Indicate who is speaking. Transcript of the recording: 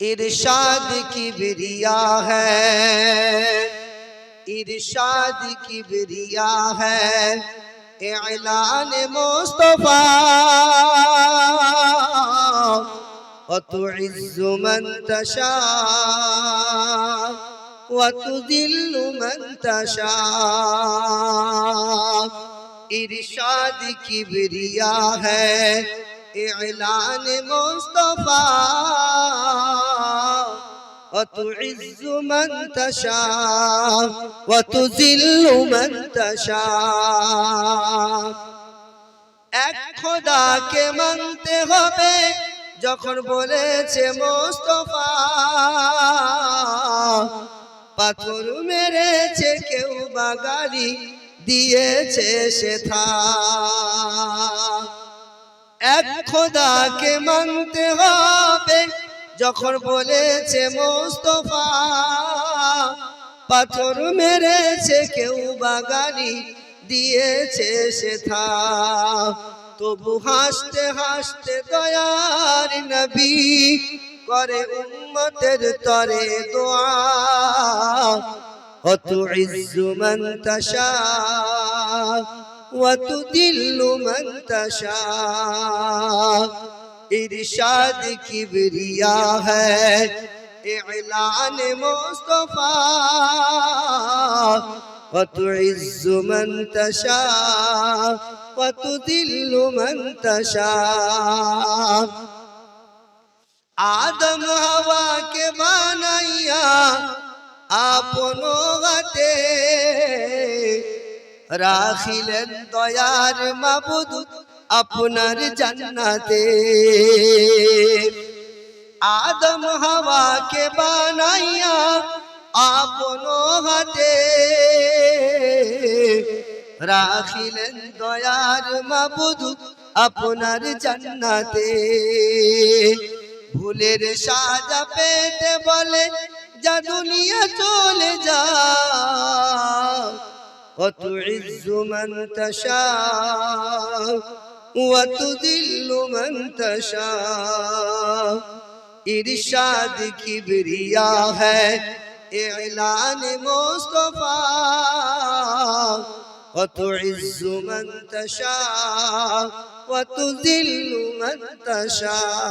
Speaker 1: ارشاد کی بریا ہے ارشاد کی بریا ہے اعلان مصطفیٰ وتعز من تشاء وتذل من تشاء ارشاد کی بریا ہے اعلان مصطفیٰ وتعز من تشاء وتذل من تشاء এক খোদাকে মানতে হবে যখন বলেছে মোস্তফা পাথর মেরেছে কেউ বাগালি দিয়েছে সে থা এক খোদাকে মানতে হবে যখন বলেছে মোস্তফা পাথর মেরেছে কেউ বাগালি দিয়েছে সে থা তবু হাসতে হাসতে দয়ার নবী করে উম্মতের তরে দোয়া وتعز من تشاء وتذل من تشاء ارشاد کبریا ہے اعلان مصطفیٰ وتعز من تشاء وتذل من تشاء আদম হাওয়াকে বানাইয়া আপন হাতে রাখিলেন দয়ার মাবুদ আপনার জান্নাতে আদম হাওয়াকে বানাইয়া আপন হাতে রাখিলেন দয়ার মাবুদ আপনার জান্নাতে ভুলের সাজা পেতে বলে যা দুনিয়া চলে যা وتعز من تشاء وتذل من تشاء ارشاد کبریا ہے اعلان مصطفیٰ وتعز من تشاء وتذل من تشاء